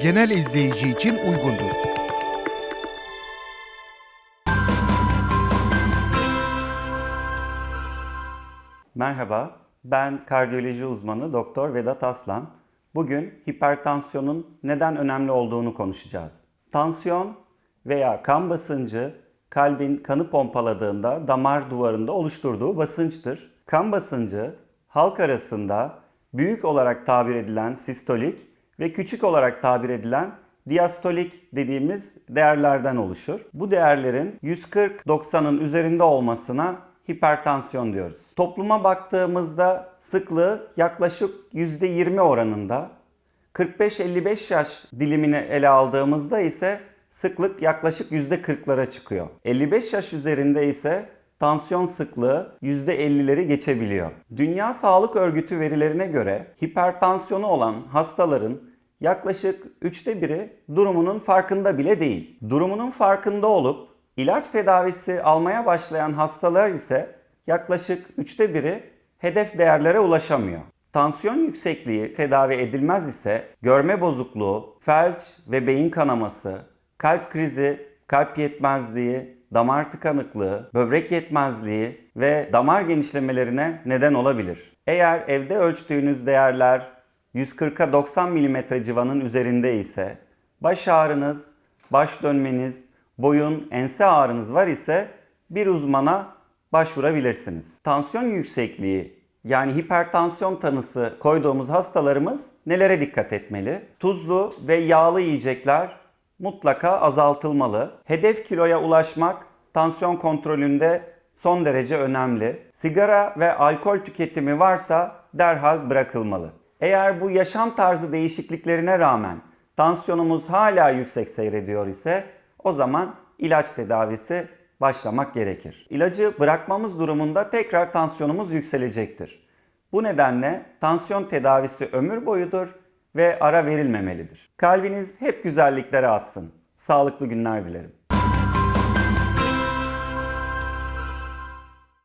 genel izleyici için uygundur. Merhaba, ben kardiyoloji uzmanı Doktor Vedat Aslan. Bugün hipertansiyonun neden önemli olduğunu konuşacağız. Tansiyon veya kan basıncı kalbin kanı pompaladığında damar duvarında oluşturduğu basınçtır. Kan basıncı halk arasında büyük olarak tabir edilen sistolik ve küçük olarak tabir edilen diastolik dediğimiz değerlerden oluşur. Bu değerlerin 140-90'ın üzerinde olmasına hipertansiyon diyoruz. Topluma baktığımızda sıklığı yaklaşık %20 oranında. 45-55 yaş dilimini ele aldığımızda ise sıklık yaklaşık %40'lara çıkıyor. 55 yaş üzerinde ise tansiyon sıklığı %50'leri geçebiliyor. Dünya Sağlık Örgütü verilerine göre hipertansiyonu olan hastaların yaklaşık üçte biri durumunun farkında bile değil. Durumunun farkında olup ilaç tedavisi almaya başlayan hastalar ise yaklaşık üçte biri hedef değerlere ulaşamıyor. Tansiyon yüksekliği tedavi edilmez ise görme bozukluğu, felç ve beyin kanaması, kalp krizi, kalp yetmezliği, damar tıkanıklığı, böbrek yetmezliği ve damar genişlemelerine neden olabilir. Eğer evde ölçtüğünüz değerler 140'a 90 mm civanın üzerinde ise baş ağrınız, baş dönmeniz, boyun, ense ağrınız var ise bir uzmana başvurabilirsiniz. Tansiyon yüksekliği yani hipertansiyon tanısı koyduğumuz hastalarımız nelere dikkat etmeli? Tuzlu ve yağlı yiyecekler mutlaka azaltılmalı. Hedef kiloya ulaşmak tansiyon kontrolünde son derece önemli. Sigara ve alkol tüketimi varsa derhal bırakılmalı. Eğer bu yaşam tarzı değişikliklerine rağmen tansiyonumuz hala yüksek seyrediyor ise o zaman ilaç tedavisi başlamak gerekir. İlacı bırakmamız durumunda tekrar tansiyonumuz yükselecektir. Bu nedenle tansiyon tedavisi ömür boyudur ve ara verilmemelidir. Kalbiniz hep güzelliklere atsın. Sağlıklı günler dilerim.